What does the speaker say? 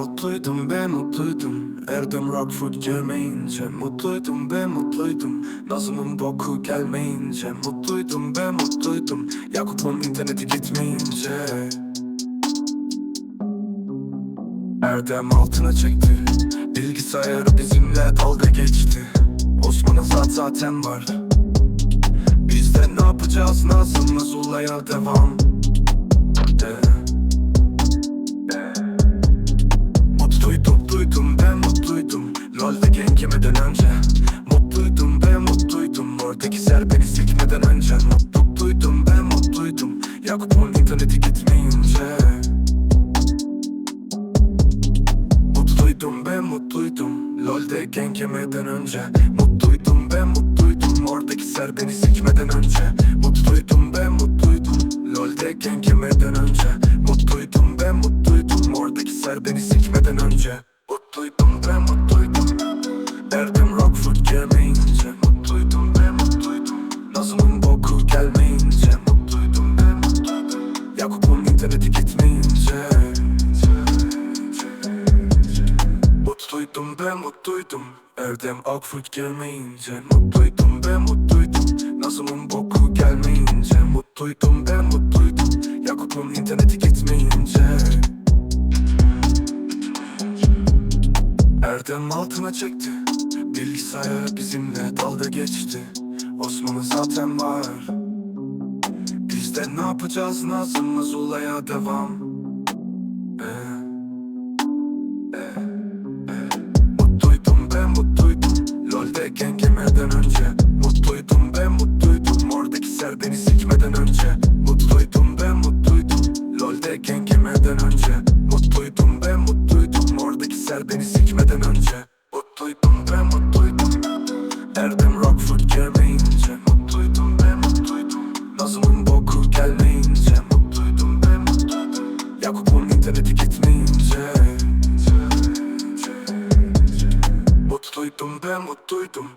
Mutluydum be mutluydum. Erdem Rockford gelmeyince Mutluydum be mutluydum. Nazım'ın boku gelmeyince Mutluydum be mutluydum. Yakup'un interneti gitmeyince. Erdem altına çekti. Bilgisayarı bizimle dalga geçti. Osman'ın zat zaten var. Biz de ne yapacağız? Nazım'ız ulaya devam Oradaki ser beni sikmeden önce. Mutluydum ben mutluydum. Yakup'un interneti gitmeyince. Mutluydum ben mutluydum. LoL'de gank yemeden önce. Mutluydum ben mutluydum. Oradaki ser beni sikmeden önce. Mutluydum ben mutluydum. LoL'de gank yemeden önce. Mutluydum ben mutluydum. Oradaki ser beni sikmeden önce Yakup'un interneti gitmeyince Mutluydum ben mutluydum. Erdem Akfurt gelmeyince. Mutluydum ben mutluydum. Nazım'ın boku gelmeyince. Mutluydum ben mutluydum. Yakup'un interneti gitmeyince Erdem altına çekti. Bilgisayar bizimle dalga geçti. Osman'ı zaten var De ne yapacağız Nazım'ız ulaya devam. Ee, Mutluydum ben mutluydum. LoL'de yemeden önce. Mutluydum ben mutluydum. Oradaki ser beni sikmeden önce. Mutluydum ben mutluydum. LoL'de yemeden önce. Mutluydum ben mutluydum. Oradaki ser beni sikmeden önce İnterneti gitmeyince. Mutluydum ben mutluydum